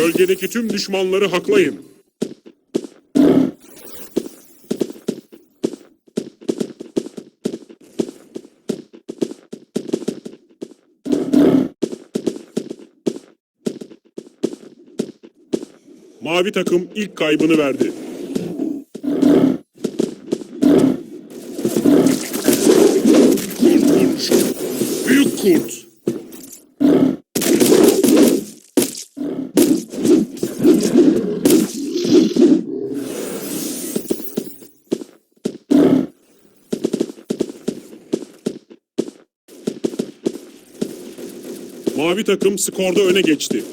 Bölgedeki tüm düşmanları haklayın. Mavi takım ilk kaybını verdi. Kurt vuruşu. Büyük kurt. Mavi takım skorda öne geçti.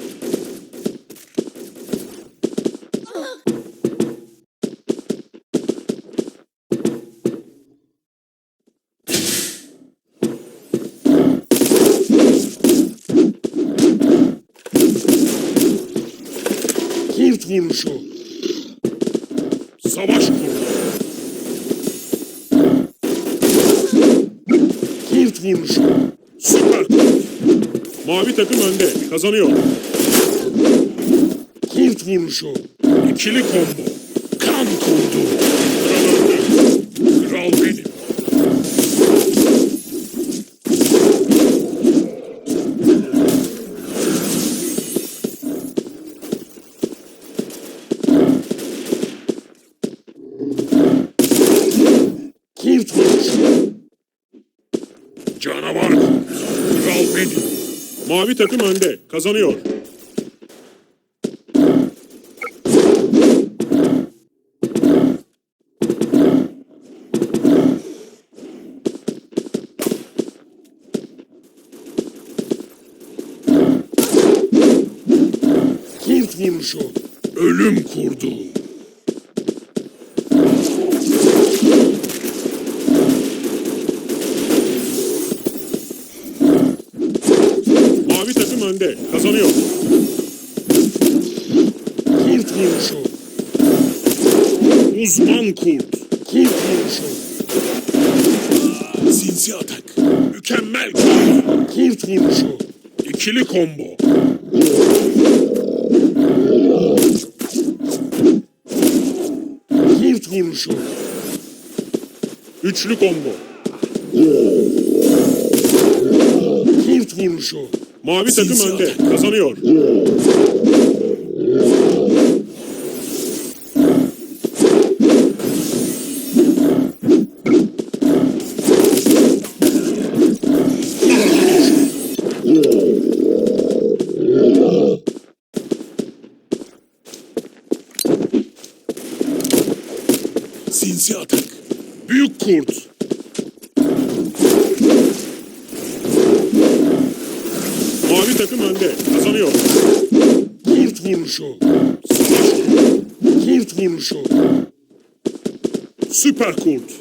Kurt vuruşu. Savaş kurdu. Kurt vuruşu. Süper. Mavi takım önde. Kazanıyor. Kurt vuruşu. İkili combo. Kan kurdu. Kral önde. Kral benim. Kurt vuruşu. Canavar. Kral benim. Mavi takım önde. Kazanıyor. Kurt vuruşu. Ölüm kurdu. Mavi takım önde. Kazanıyor. Kurt vuruşu. Uzman kurt. Kurt vuruşu. Sinsi atak. Mükemmel kurt. Kurt vuruşu. İkili combo. Kurt vuruşu. Üçlü combo. Kurt vuruşu. Mavi takım önde. Kazanıyor. Sinsi atak. Büyük kurt. Mavi takım önde. Kazanıyor. Kurt vuruşu. Savaş kurdu. Kurt vuruşu. Süper kurt.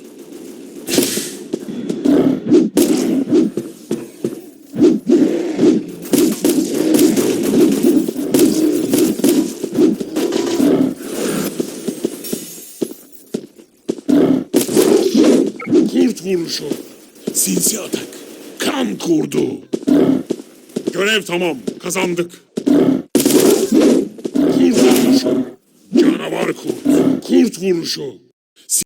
Kurt vuruşu. Sinsi atak. Kan kurdu. Görev tamam. Kazandık. Kurt vuruşu. Canavar kurt. Kurt vuruşu.